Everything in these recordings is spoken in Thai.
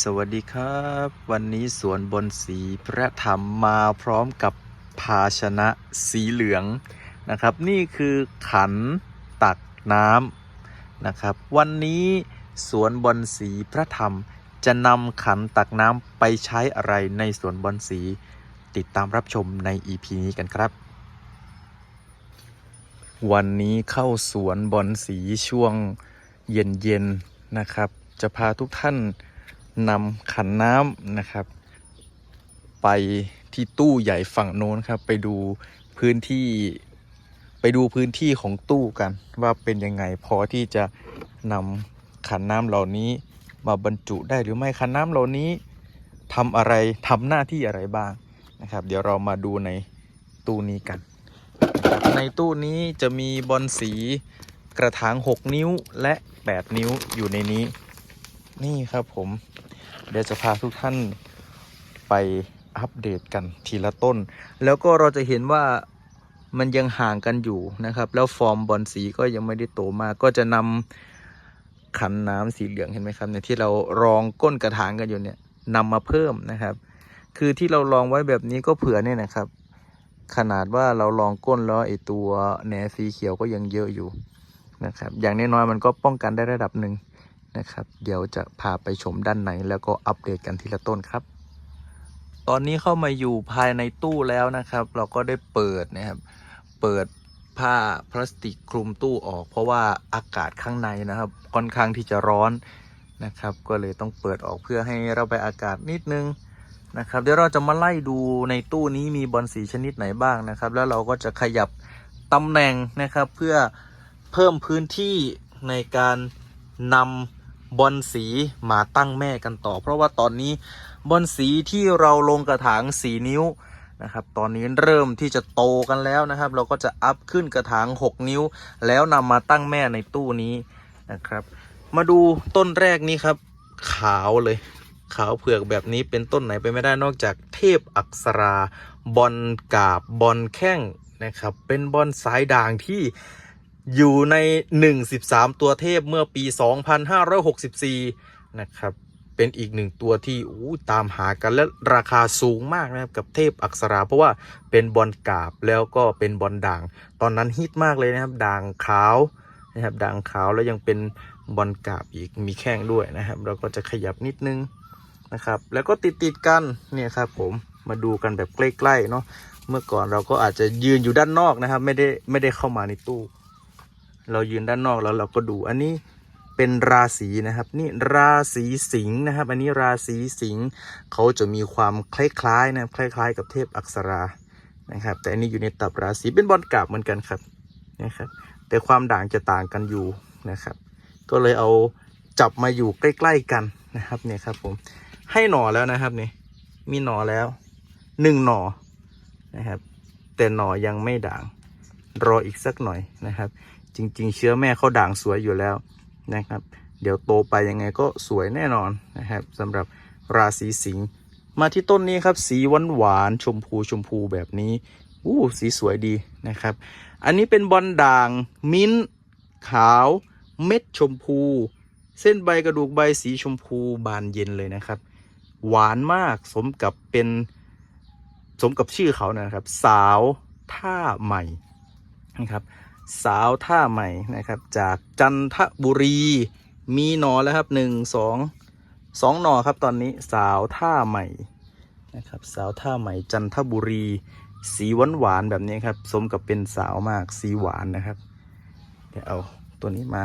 สวัสดีครับ วันนี้สวนบนสีพระธรรมมาพร้อมกับภาชนะสีเหลืองนะครับ นี่คือขันตักน้ำนะครับ วันนี้สวนบอนสีพระธรรมจะนำขันตักน้ำไปใช้อะไรในสวนบอนสีติดตามรับชมใน EP นี้กันครับ วันนี้เข้าสวนบอนสีช่วงเย็นๆนะครับ จะพาทุกท่าน นำขันน้ำนะครับ ไปที่ตู้ใหญ่ฝั่งโน้นครับ ไปดูพื้นที่ไปดูพื้นที่ของตู้กัน ว่าเป็นยังไงพอที่จะนำขันน้ำเหล่านี้มาบรรจุได้หรือไม่ขันน้ำเหล่านี้ทำอะไรทำหน้าที่อะไรบ้างนะครับ เดี๋ยวเรามาดูในตู้นี้กัน ในตู้นี้จะมีบอลสีกระถาง 6 นิ้วและ 8 นิ้วอยู่ในนี้ นี่ครับผม เดี๋ยวจะพาทุกท่านไปอัปเดตกันทีละต้น แล้วก็เราจะเห็นว่ามันยังห่างกันอยู่นะครับ แล้วฟอร์มบอลสีก็ยังไม่ได้โตมากก็จะนำขันน้ำสีเหลืองเห็นไหมครับเนี่ยที่เรารองก้นกระถางกันอยู่เนี่ยนำมาเพิ่มนะครับ คือที่เราลองไว้แบบนี้ก็เผื่อเนี่ยนะครับ ขนาดว่าเราลองก้นแล้วไอตัวแหนสีเขียวก็ยังเยอะอยู่นะครับ อย่างน้อยๆมันก็ป้องกันได้ระดับหนึ่ง นะครับ เดี๋ยวจะพาไปชมด้านในแล้วก็อัปเดตกันทีละต้นครับ ตอนนี้เข้ามาอยู่ภายในตู้แล้วนะครับ เราก็ได้เปิดนะครับ เปิดผ้าพลาสติกคลุมตู้ออก เพราะว่าอากาศข้างในนะครับ ค่อนข้างที่จะร้อนนะครับ ก็เลยต้องเปิดออกเพื่อให้ระบายอากาศนิดนึงนะครับ เดี๋ยวเราจะมาไล่ดูในตู้นี้มีบอลสีชนิดไหนบ้างนะครับ แล้วเราก็จะขยับตำแหน่งนะครับเพื่อเพิ่มพื้นที่ในการนำ บอลสีมาตั้งแม่กันต่อ เพราะว่าตอนนี้บอลสีที่เราลงกระถางสีนิ้วนะครับตอนนี้เริ่มที่จะโตกันแล้วนะครับ เราก็จะอัพขึ้นกระถาง 6 นิ้ว แล้วนำมาตั้งแม่ในตู้นี้นะครับ มาดูต้นแรกนี้ครับ ขาวเลย ขาวเผือกแบบนี้เป็นต้นไหนไปไม่ได้นอกจากเทพอักษราบอลกาบบอลแข้งนะครับ เป็นบอลสายด่างที่ อยู่ใน 1 13 ตัวเทพเมื่อปี 2564 นะครับ เป็นอีกหนึ่งตัวที่อู้ตามหากันและราคาสูงมากนะครับกับเทพอักษรา เพราะว่าเป็นบอลกาบแล้วก็เป็นบอลด่าง ตอนนั้นฮิตมากเลยนะครับด่างขาวนะครับด่างขาวแล้วยังเป็นบอลกาบอีกมีแข้งด้วยนะครับ เราก็จะขยับนิดนึงนะครับ แล้วก็ติดติดกันเนี่ยครับผมมาดูกันแบบใกล้ๆเนาะเมื่อก่อนเราก็อาจจะยืนอยู่ด้านนอกนะครับ ไม่ได้ไม่ได้เข้ามาในตู้ เรายืนด้านนอกแล้วเราก็ดูอันนี้เป็นราศีนะครับ นี่ราศีสิงห์นะครับ อันนี้ราศีสิงห์เขาจะมีความคล้ายๆนะครับคล้าย ๆ กับเทพอักษรานะครับ แต่อันนี้อยู่ในตับราศีเป็นบอลกราบเหมือนกันครับนะครับ แต่ความด่างจะต่างกันอยู่นะครับ ก็เลยเอาจับมาอยู่ใกล้ ๆกันนะครับเนี่ยครับผมให้หน่อแล้วนะครับนี่มีหน่อแล้วหนึ่งหน่อนะครับ แต่หน่อยังไม่ด่างรออีกสักหน่อยนะครับ จริง ๆ เชื้อแม่เขาด่างสวยอยู่แล้วนะครับ เดี๋ยวโตไปยังไงก็สวยแน่นอนนะครับสำหรับราศีสิงห์มาที่ต้นนี้ครับสีหวานหวานชมพูชมพูแบบนี้อู้สีสวยดีนะครับ อันนี้เป็นบอลด่างมิ้นขาวเม็ดชมพู เส้นใบกระดูกใบสีชมพูบานเย็นเลยนะครับ หวานมากสมกับเป็นสมกับชื่อเขานะครับ สาวท่าใหม่นะครับ สาวท่าใหม่นะครับ จากจันทบุรีมีหนอแล้วครับหนึ่งสองสองหนอครับตอนนี้สาวท่าใหม่นะครับ สาวท่าใหม่จันทบุรี สีหวานหวานแบบนี้ครับ สมกับเป็นสาวมากสีหวานนะครับ เดี๋ยวเอาตัวนี้มา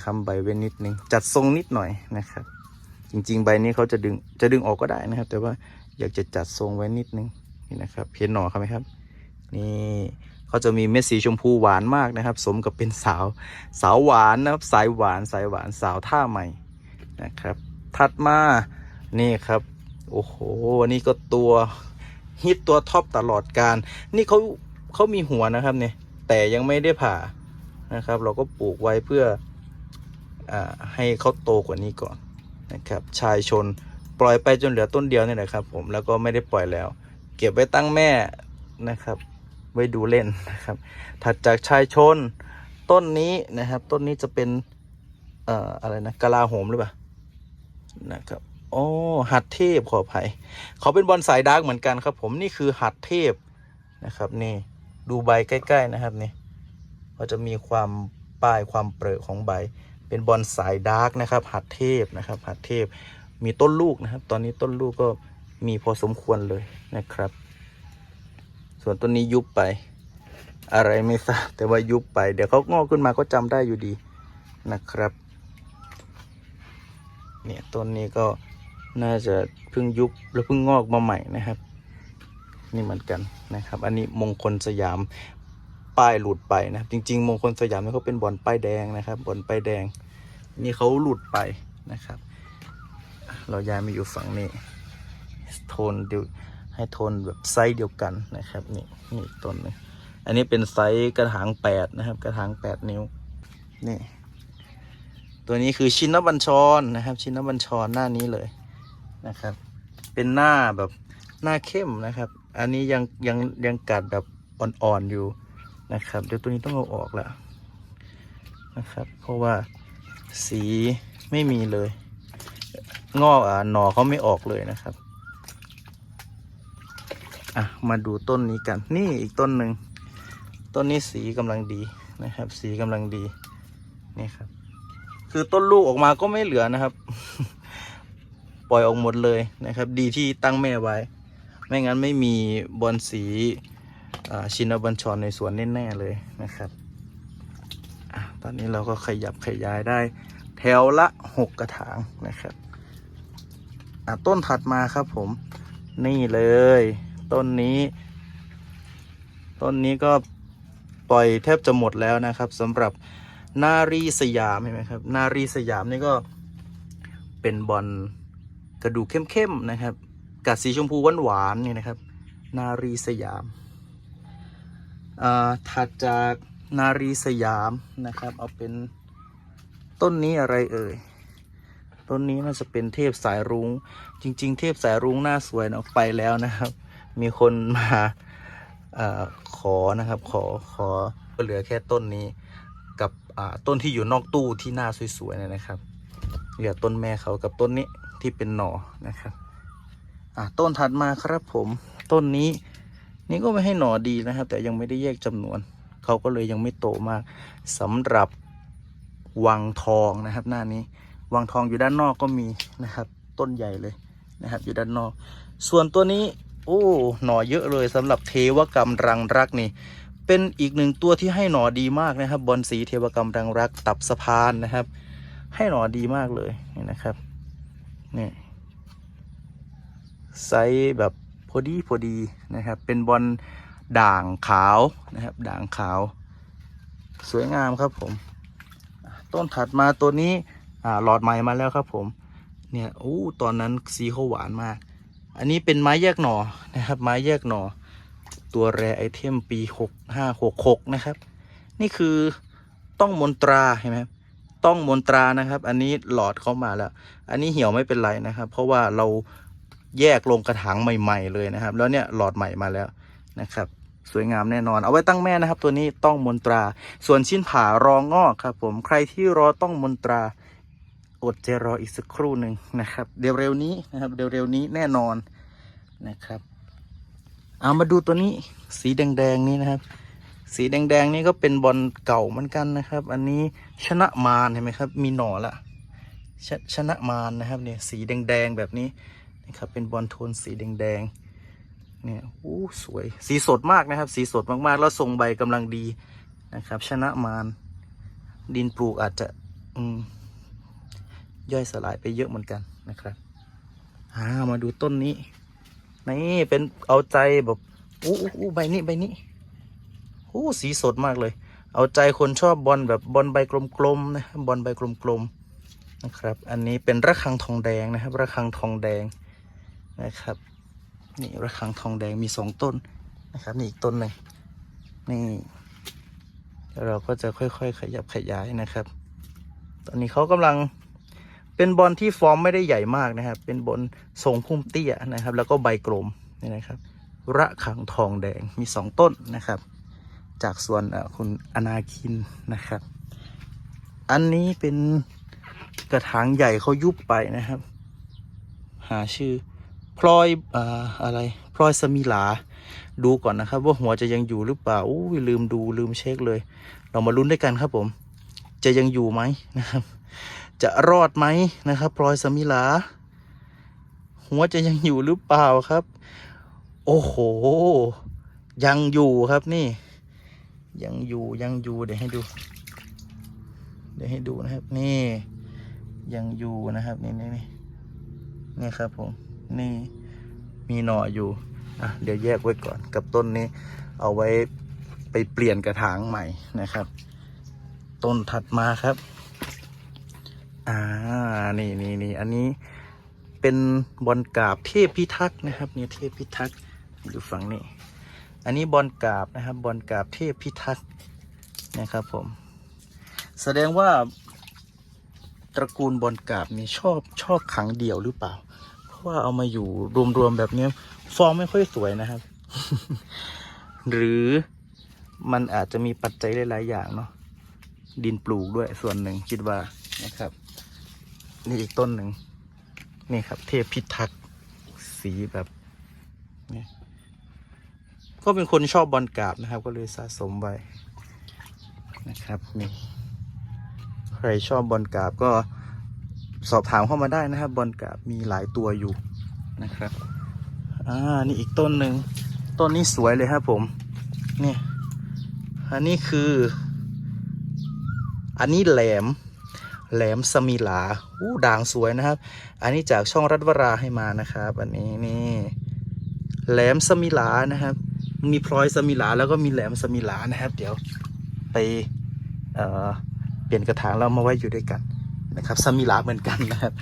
คำใบไว้นิดนึงจัดทรงนิดหน่อยนะครับ จริง ๆ ใบนี้เขาจะดึงจะดึงออกก็ได้นะครับ แต่ว่าอยากจะจัดทรงไว้นิดนึงนี่นะครับเห็นหนอเขาไหมครับ นี่ เขาจะมีเม็ดสีชมพูหวานมากนะครับ สมกับเป็นสาวสาวหวานนะครับ สายหวานสายหวานสาวท่าใหม่นะครับ ถัดมานี่ครับ โอ้โหนี่ก็ตัวฮิตตัวท็อปตลอดการ นี่เขาเขามีหัวนะครับเนี่ยแต่ยังไม่ได้ผ่านะครับ เราก็ปลูกไว้เพื่ออให้เขาโตกว่านี้ก่อนนะครับ ชายชนปล่อยไปจนเหลือต้นเดียวนี่แหละครับ ผมแล้วก็ไม่ได้ปล่อยแล้ว เก็บไว้ตั้งแม่นะครับ ไว้ดูเล่นนะครับ ถัดจากชายชนต้นนี้นะครับ ต้นนี้จะเป็นเอ่ออะไรนะกะลาโหมหรือเปล่านะครับโอ้หัดเทพขออภัยเขาเป็นบอลสายดาร์กเหมือนกันครับ ผมนี่คือหัดเทพนะครับ นี่ดูใบใกล้ ๆนะครับนี่ก็จะมีความป้ายความเปรอะของใบ เป็นบอลสายดาร์กนะครับ หัดเทพนะครับหัดเทพมีต้นลูกนะครับ ตอนนี้ต้นลูกก็มีพอสมควรเลยนะครับ ส่วนต้นนี้ยุบไป อะไรไม่ทราบแต่ว่ายุบไป เดี๋ยวเขางอกขึ้นมาก็จำได้อยู่ดีนะครับ เนี่ยต้นนี้ก็น่าจะเพิ่งยุบแล้วเพิ่งงอกมาใหม่นะครับ นี่เหมือนกันนะครับ อันนี้มงคลสยามป้ายหลุดไปนะครับ จริง ๆ มงคลสยามเนี่ยเขาเป็นบอลป้ายแดงนะครับบอลป้ายแดง นี่เขาหลุดไปนะครับ เราย้ายมาอยู่ฝั่งนี้โทนเดียว ให้โทนแบบไซส์เดียวกันนะครับนี่นี่ต้นนึงอันนี้เป็นไซส์กระถางแปดนะครับกระถางแปดนิ้วนี่ตัวนี้คือชินนบัญชรนะครับ ชินบัญชรหน้านี้เลยนะครับ เป็นหน้าแบบหน้าเข้มนะครับ อันนี้ยังยังยังกัดแบบอ่อนๆอยู่นะครับ เดี๋ยวตัวนี้ต้องเอาออกแล้วนะครับ เพราะว่าสีไม่มีเลย งอกอะหน่อเขาไม่ออกเลยนะครับ อะมาดูต้นนี้กัน นี่อีกต้นหนึ่งต้นนี้สีกำลังดีนะครับ สีกำลังดีนี่ครับ คือต้นลูกออกมาก็ไม่เหลือนะครับ ปล่อยออกหมดเลยนะครับ ดีที่ตั้งแม่ไว้ ไม่งั้นไม่มีบอลสีชินบัญชรในสวนแน่ๆเลยนะครับอตอนนี้เราก็ขยับขยายได้ แถวละหกกระถางนะครับต้นถัดมาครับผมนี่เลย ต้นนี้ ต้นนี้ก็ปล่อยแทบจะหมดแล้วนะครับสำหรับนารีสยามเห็นไหมครับ นารีสยามนี่ก็เป็นบอลกระดูกเข้มๆนะครับ กัดสีชมพูหวานๆนี่นะครับ นารีสยามอ่าถัดจากนารีสยามนะครับ เอาเป็นต้นนี้อะไรเอ่ยต้นนี้น่าจะเป็นเทพสายรุง้งจริง ๆ เทพสายรุ้งหน้าสวยนะไปแล้วนะครับ มีคนมาอขอนะครับ ขอขอเหลือแค่ต้นนี้ กับต้นที่อยู่นอกตู้ที่หน้าสวยๆเนยนะครับ เหลือต้นแม่เขากับต้นนี้ที่เป็นหน่อนะครับต้นถัดมาครับผมต้นนี้ นี่ก็ไม่ให้หน่อดีนะครับ แต่ยังไม่ได้แยกจำนวน เขาก็เลยยังไม่โตมากสำหรับวังทองนะครับ หน้านี้วังทองอยู่ด้านนอกก็มีนะครับ ต้นใหญ่เลยนะครับ อยู่ด้านนอก ส่วนตัวนี้ โอ้หน่อเยอะเลยสำหรับเทวกรรมรังรักนี่ เป็นอีกหนึ่งตัวที่ให้หน่อดีมากนะครับ บอลสีเทวกรรมรังรักตับสะพานนะครับ ให้หน่อดีมากเลยนี่นะครับนี่ไซส์แบบพอดีพอดีนะครับ เป็นบอลด่างขาวนะครับ ด่างขาว สวยงามครับผม ต้นถัดมาตัวนี้อ่าหลอดใหม่มาแล้วครับผมเนี่ยโอ้ตอนนั้นสีเขาหวานมาก อันนี้เป็นไม้แยกหน่อนะครับ ไม้แยกหน่อ ตัวแรไอเทมปีหกห้าหกหกนะครับ นี่คือต้องมนตราเห็นไหมต้องมนตรานะครับ อันนี้หลอดเข้ามาแล้ว อันนี้เหี่ยวไม่เป็นไรนะครับ เพราะว่าเราแยกลงกระถางใหม่ ๆ เลยนะครับ แล้วเนี่ยหลอดใหม่มาแล้วนะครับ สวยงามแน่นอน เอาไว้ตั้งแม่นะครับ ตัวนี้ต้องมนตรา ส่วนชิ้นผ่ารองงอกครับ ผมใครที่รอต้องมนตราอดใจรออีกสักครู่หนึ่งนะครับ เดี๋ยวเร็วนี้นะครับ เดี๋ยวเร็วนี้แน่นอน นะครับ เอามาดูตัวนี้สีแดงๆนี้นะครับ สีแดงๆนี่ก็เป็นบอลเก่าเหมือนกันนะครับ อันนี้ชนะมารเห็นไหมครับ มีหน่อละชชนะมารนะครับเนี่ยสีแดงๆแบบนี้นะครับเป็นบอลโทนสีแดงๆเนี่ยโอ้สวยสีสดมากนะครับ สีสดมากๆ แล้วทรงใบกำลังดีนะครับ ชนะมารดินปลูกอาจจะอืมย่อยสลายไปเยอะเหมือนกันนะครับอ่ามาดูต้นนี้ นี่เป็นเอาใจแบบอู้อู้ใบนี้ใบนี้อู้สีสดมากเลย เอาใจคนชอบบอลแบบบอลใบกลมๆนะบอลใบกลมๆนะครับ อันนี้เป็นระฆังทองแดงนะครับ ระฆังทองแดงนะครับ นี่ระฆังทองแดงมีสองต้นนะครับนี่อีกต้นหนึ่งนี่เราก็จะค่อยๆ ขยับขยายนะครับ ตอนนี้เขากำลัง เป็นบอลที่ฟอร์มไม่ได้ใหญ่มากนะครับ เป็นบอลทรงพุ่มเตี้ยนะครับ แล้วก็ใบกลมนี่นะครับ ระขังทองแดงมีสองต้นนะครับ จากส่วนคุณอนาคินนะครับ อันนี้เป็นกระถางใหญ่เขายุบไปนะครับ หาชื่อพลอยออะไรพลอยสมิลา ดูก่อนนะครับ ว่าหัวจะยังอยู่หรือเปล่าอู้ยลืมดูลืมเช็คเลย เรามาลุ้นด้วยกันครับผม จะยังอยู่ไหมนะครับ จะรอดไหมนะครับพลอยสมิลา หัวจะยังอยู่หรือเปล่าครับ โอ้โห ยังอยู่ครับนี่ ยังอยู่ยังอยู่เดี๋ยวให้ดู เดี๋ยวให้ดูนะครับ นี่ ยังอยู่นะครับนี่นี่นี่นี่ครับผมนี่มีหน่ออยู่อะเดี๋ยวแยกไว้ก่อนกับต้นนี้ เอาไว้ไปเปลี่ยนกระถางใหม่นะครับ ต้นถัดมาครับ อ่า นี่นี่นี่อันนี้เป็นบอลกาบเทพพิทักษ์นะครับเนี่ยเทพพิทักษ์อยู่ฝั่งนี้ อันนี้บอลกาบนะครับบอลกาบเทพพิทักษ์นะครับผม แสดงว่าตระกูลบอลกาบนี่ชอบชอบขังเดี่ยวหรือเปล่า เพราะว่าเอามาอยู่รวมๆแบบนี้ฟอร์มไม่ค่อยสวยนะครับ หรือมันอาจจะมีปัจจัยหลายๆอย่างเนาะดินปลูกด้วยส่วนหนึ่งคิดว่านะครับ นี่อีกต้นหนึ่งนี่ครับ เทพพิทักษ์สีแบบนี่ก็เป็นคนชอบบอลกราบนะครับ ก็เลยสะสมไว้นะครับนี่ใครชอบบอลกราบก็สอบถามเข้ามาได้นะครับ บอลกราบมีหลายตัวอยู่นะครับอ่านี่อีกต้นหนึ่งต้นนี้สวยเลยครับผมนี่อันนี้คือ อันนี้แหลม แหลมสมิลาอู้ด่างสวยนะครับ อันนี้จากช่องรัฐวราให้มานะครับ อันนี้นี่แหลมสมิลานะครับ มีพลอยสมิลาแล้วก็มีแหลมสมิลานะครับ เดี๋ยวไปเเปลี่ยนกระถางแล้วมาไว้อยู่ด้วยกันนะครับสมิลาเหมือนกันนะครับ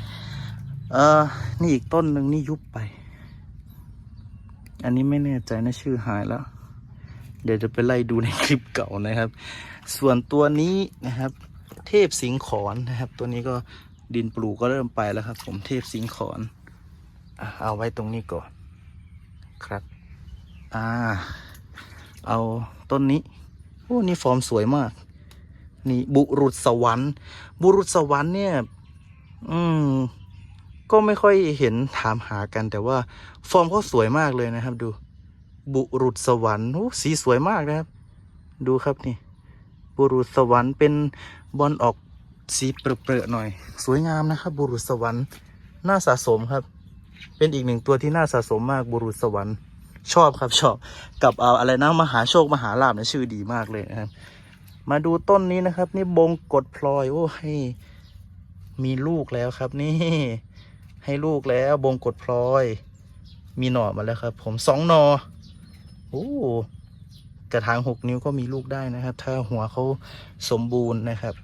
เออนี่อีกต้นหนึ่งนี่ยุบไป อันนี้ไม่แน่ใจนะชื่อหายแล้ว เดี๋ยวจะไปไล่ดูในคลิปเก่านะครับ ส่วนตัวนี้นะครับ เทพสิงขอนนะครับ ตัวนี้ก็ดินปลูกก็เริ่มไปแล้วครับ ผมเทพสิงขอนเอาไว้ตรงนี้ก่อนครับ อ่า เอาต้นนี้โอ้นี่ฟอร์มสวยมาก นี่บุรุษสวรรค์ บุรุษสวรรค์เนี่ย อืม ก็ไม่ค่อยเห็นถามหากันแต่ว่า ฟอร์มเขาสวยมากเลยนะครับ ดู บุรุษสวรรค์โอ้สีสวยมากนะครับ ดูครับนี่ บุรุษสวรรค์เป็นบอลออกสีเปรอะๆหน่อย สวยงามนะครับ บุรุษสวรรค์น่าสะสมครับ เป็นอีกหนึ่งตัวที่น่าสะสมมากบุรุษสวรรค์ชอบครับชอบกับเอาอะไรนะมหาโชคมหาลาภเนี่ยชื่อดีมากเลยนะครับ มาดูต้นนี้นะครับ นี่บงกฎพลอยโอ้ให้มีลูกแล้วครับ นี่ ให้ลูกแล้วบงกฎพลอย มีหน่อมาแล้วครับ ผมสองหน่อโอ้ กระถางหกนิ้วก็มีลูกได้นะครับ ถ้าหัวเขาสมบูรณ์นะครับ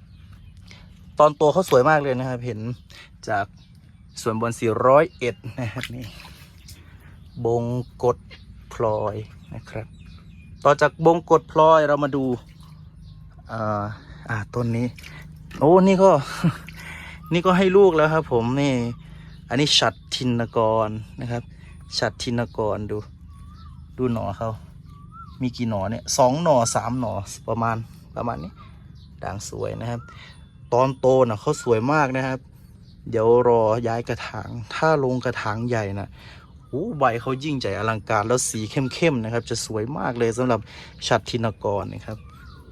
ตอนโตเขาสวยมากเลยนะครับ เห็นจากส่วนบนสี่ร้อยเอ็ดนะครับนี่บงกฎพลอยนะครับ ต่อจากบงกฎพลอยเรามาดูอ่าอ่าต้นนี้ โอ้นี่ก็นี่ก็ให้ลูกแล้วครับ ผมนี่ อันนี้ฉัดทินกรนะครับฉัดทินกรดู ดูหน่อเขา มีกี่หน่อเนี่ยสองหน่อสามหน่อประมาณประมาณนี้ด่างสวยนะครับ ตอนโตนะเขาสวยมากนะครับ เดี๋ยวรอย้ายกระถาง ถ้าลงกระถางใหญ่นะโอ้ใบเขายิ่งใหญ่อลังการแล้วสีเข้มๆนะครับ จะสวยมากเลยสำหรับฉัดทินกรนะครับ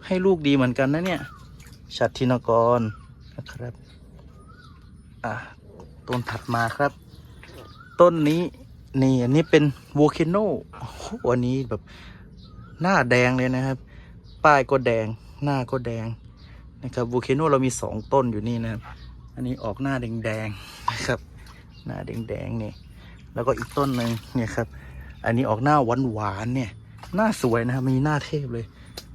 ให้ลูกดีเหมือนกันนะเนี่ยชัดทินกรนะครับอะต้นถัดมาครับ ต้นนี้นี่อันนี้เป็นว o ล c โนอันนี้แบบ หน้าแดงเลยนะครับ ป้ายก็แดง หน้าก็แดงนะครับว o ล c โนเรามีสองต้นอยู่นี่นะครับ อันนี้ออกหน้าแดงๆนะครับ หน้าแดงๆนี่ แล้วก็อีกต้นหนึ่งเนี่ยครับ อันนี้ออกหน้าหวานๆเนี่ย หน้าสวยนะครับ มีหน้าเทพเลย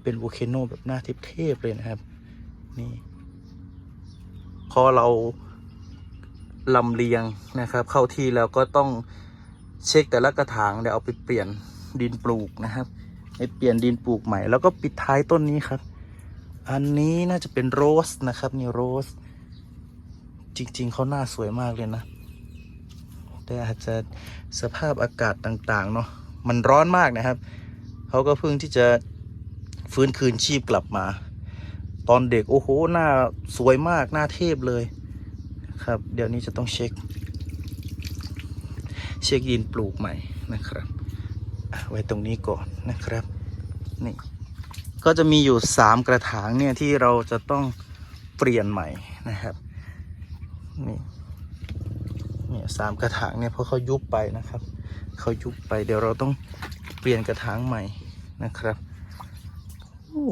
เป็นโวลเคโนแบบหน้าเทพๆเลยนะครับ นี่ พอเราลำเลียงนะครับ เข้าที่แล้วก็ต้องเช็คแต่ละกระถางเดี๋ยวเอาไปเปลี่ยนดินปลูกนะครับ ไปเปลี่ยนดินปลูกใหม่ แล้วก็ปิดท้ายต้นนี้ครับ อันนี้น่าจะเป็นโรสนะครับ นี่โรส จริง ๆเขาหน้าสวยมากเลยนะ แต่อาจจะสภาพอากาศต่างๆ เนาะมันร้อนมากนะครับ เขาก็เพิ่งที่จะฟื้นคืนชีพกลับมา ตอนเด็กโอ้โหหน้าสวยมากหน้าเทพเลยครับ เดี๋ยวนี้จะต้องเช็ค เช็คดินปลูกใหม่นะครับ ไว้ตรงนี้ก่อนนะครับนี่ก็จะมีอยู่สามกระถางเนี่ยที่เราจะต้องเปลี่ยนใหม่นะครับนี่เนี่ยสามกระถางเนี่ยเพราะเขายุบไปนะครับเขายุบไปเดี๋ยวเราต้องเปลี่ยนกระถางใหม่นะครับโอ้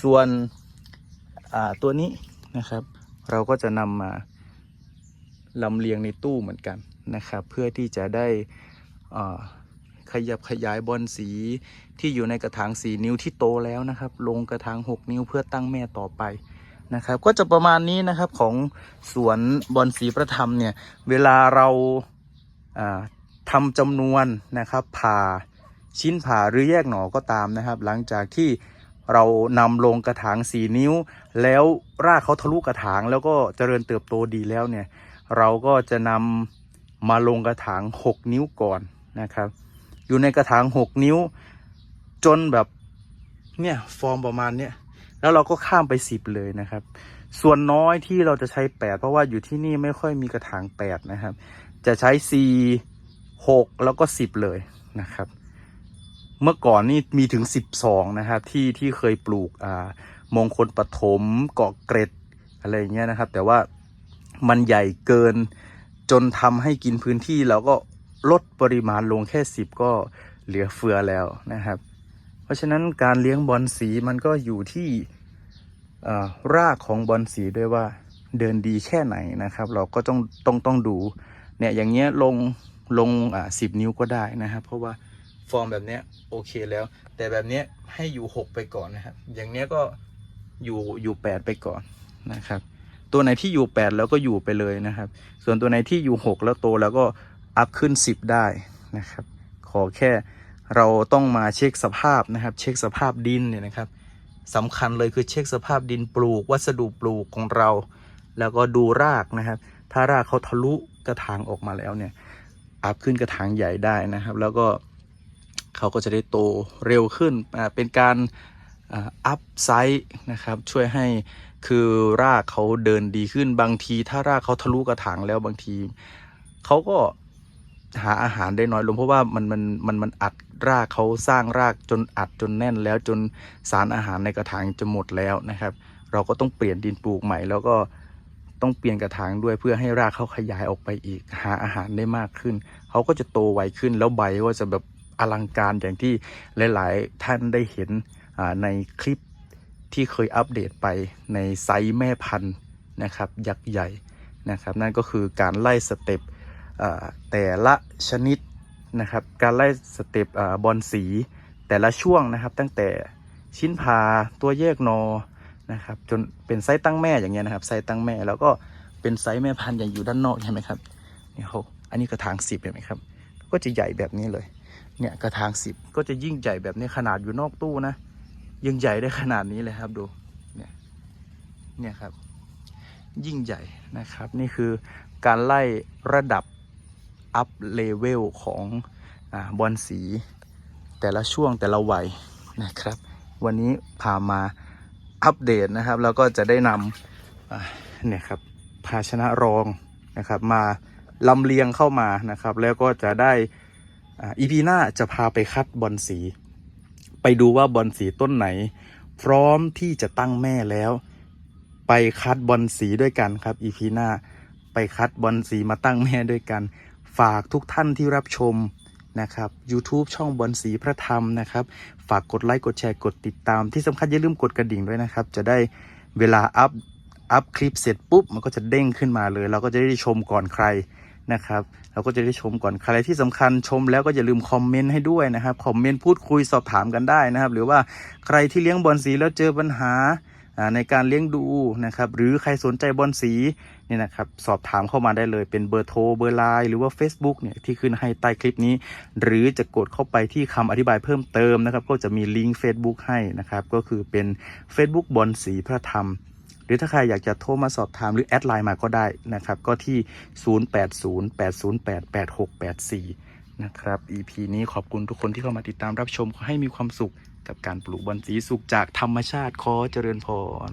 ส่วนอ่าตัวนี้นะครับ เราก็จะนำมาลำเลียงในตู้เหมือนกันนะครับ เพื่อที่จะได้อ่า ขยับขยายบอลสีที่อยู่ในกระถางสีนิ้วที่โตแล้วนะครับ ลงกระถางหกนิ้วเพื่อตั้งแม่ต่อไปนะครับ ก็จะประมาณนี้นะครับของสวนบอลสีประธรรมเนี่ย เวลาเราอ่าทำจำนวนนะครับผ่าชิ้นผ่าหรือแยกหน่อก็ตามนะครับ หลังจากที่เรานำลงกระถางสีนิ้ว แล้วรากเขาทะลุกระถางแล้วก็เจริญเติบโตดีแล้วเนี่ย เราก็จะนำมาลงกระถาง 6 นิ้วก่อนนะครับ อยู่ในกระถาง6นิ้ว จนแบบเนี่ยฟอร์มประมาณเนี้ยแล้วเราก็ข้ามไป10เลยนะครับ ส่วนน้อยที่เราจะใช้8เพราะว่าอยู่ที่นี่ไม่ค่อยมีกระถาง8นะครับ จะใช้4 6แล้วก็10เลยนะครับ เมื่อก่อนนี่มีถึง12นะครับที่ที่เคยปลูกอ่ามงคลปฐมเกาะเกร็ดอะไรอย่างเงี้ยนะครับ แต่ว่ามันใหญ่เกินจนทำให้กินพื้นที่แล้วก็ ลดปริมาณลงแค่ 10 ก็เหลือเฟือแล้วนะครับ เพราะฉะนั้นการเลี้ยงบอลสีมันก็อยู่ที่รากของบอลสีด้วยว่าเดินดีแค่ไหนนะครับ เราก็ต้องต้องต้องดูเนี่ยอย่างเงี้ยลงลงอ่าสิบนิ้วก็ได้นะครับ เพราะว่าฟอร์มแบบเนี้ยโอเคแล้ว แต่แบบเนี้ยให้อยู่หกไปก่อนนะครับ อย่างเนี้ยก็อยู่อยู่แปดไปก่อนนะครับ ตัวไหนที่อยู่แปดแล้วก็อยู่ไปเลยนะครับ ส่วนตัวไหนที่อยู่หกแล้วโตแล้วก็ อัพขึ้นสิบได้นะครับ ขอแค่เราต้องมาเช็คสภาพนะครับ เช็คสภาพดินเนี่ยนะครับสำคัญเลยคือเช็คสภาพดินปลูก วัสดุปลูกของเรา แล้วก็ดูรากนะครับ ถ้ารากเขาทะลุกระถางออกมาแล้วเนี่ยอัพขึ้นกระถางใหญ่ได้นะครับ แล้วก็เขาก็จะได้โตเร็วขึ้นเป็นการอัพไซส์นะครับ ช่วยให้คือรากเขาเดินดีขึ้นบางที ถ้ารากเขาทะลุกระถางแล้วบางทีเขาก็ หาอาหารได้น้อยลงเพราะว่ามันมันมันมันอัดรากเขาสร้างรากจนอัดจนแน่นแล้วจนสารอาหารในกระถางจะหมดแล้วนะครับ เราก็ต้องเปลี่ยนดินปลูกใหม่ แล้วก็ต้องเปลี่ยนกระถางด้วยเพื่อให้รากเขาขยายออกไปอีก หาอาหารได้มากขึ้นเขาก็จะโตไวขึ้นแล้วใบก็จะแบบอลังการอย่างที่หลาย ๆ ท่านได้เห็นในคลิปที่เคยอัปเดตไปในไซส์แม่พันธุ์นะครับ ยักษ์ใหญ่นะครับ นั่นก็คือการไล่สเต็ป แต่ละชนิดนะครับ การไล่สเต็ปบอลสีแต่ละช่วงนะครับ ตั้งแต่ชิ้นพาตัวแยกนอนะครับจนเป็นไซส์ตั้งแม่อย่างเงี้ยนะครับไซส์ตั้งแม่แล้วก็เป็นไซส์แม่พันธุ์อย่างอยู่ด้านนอกเห็นไหมครับนี่เขาอันนี้กระถางสิบเห็นไหมครับ ก็จะใหญ่แบบนี้เลยเนี่ยกระถางสิบก็จะยิ่งใหญ่แบบนี้ขนาดอยู่นอกตู้นะยังใหญ่ได้ขนาดนี้เลยครับดูเนี่ยเนี่ยครับ ยิ่งใหญ่นะครับ นี่คือการไล่ระดับ อัพเลเวลของอบอลสีแต่ละช่วงแต่ละวัยนะครับ วันนี้พามาอัปเดตนะครับ แล้วก็จะได้นำเนี่ยครับภาชนะรองนะครับมาลำเลียงเข้ามานะครับ แล้วก็จะได้อีพีหน้าจะพาไปคัดบอลสี ไปดูว่าบอลสีต้นไหน พร้อมที่จะตั้งแม่แล้ว ไปคัดบอลสีด้วยกันครับอีพีหน้าไปคัดบอลสีมาตั้งแม่ด้วยกัน ฝากทุกท่านที่รับชมนะครับ YouTube ช่องบอลสีพระธรรมนะครับ ฝากกดไลค์กดแชร์กดติดตาม ที่สำคัญอย่าลืมกดกระดิ่งด้วยนะครับ จะได้เวลาอัพอัพคลิปเสร็จปุ๊บ มันก็จะเด้งขึ้นมาเลย เราก็จะได้ชมก่อนใครนะครับ เราก็จะได้ชมก่อนใครที่สำคัญชมแล้วก็อย่าลืมคอมเมนต์ให้ด้วยนะครับคอมเมนต์พูดคุยสอบถามกันได้นะครับ หรือว่าใครที่เลี้ยงบอลสีแล้วเจอปัญหา ในการเลี้ยงดูนะครับหรือใครสนใจบอลสีเนี่ยนะครับสอบถามเข้ามาได้เลยเป็นเบอร์โทรเบอร์ไลน์หรือว่า Facebook เนี่ยที่ขึ้นให้ใต้คลิปนี้ หรือจะกดเข้าไปที่คำอธิบายเพิ่มเติมนะครับก็จะมีลิงก์ Facebook ให้นะครับก็คือเป็น Facebook บอลสีพระธรรมหรือถ้าใครอยากจะโทรมาสอบถามหรือแอดไลน์มาก็ได้นะครับ ก็ที่ 0808088684 นะครับ EP นี้ขอบคุณทุกคนที่เข้ามาติดตามรับชม ขอให้มีความสุข กับการปลูกบอนสีสุกจากธรรมชาติขอเจริญพร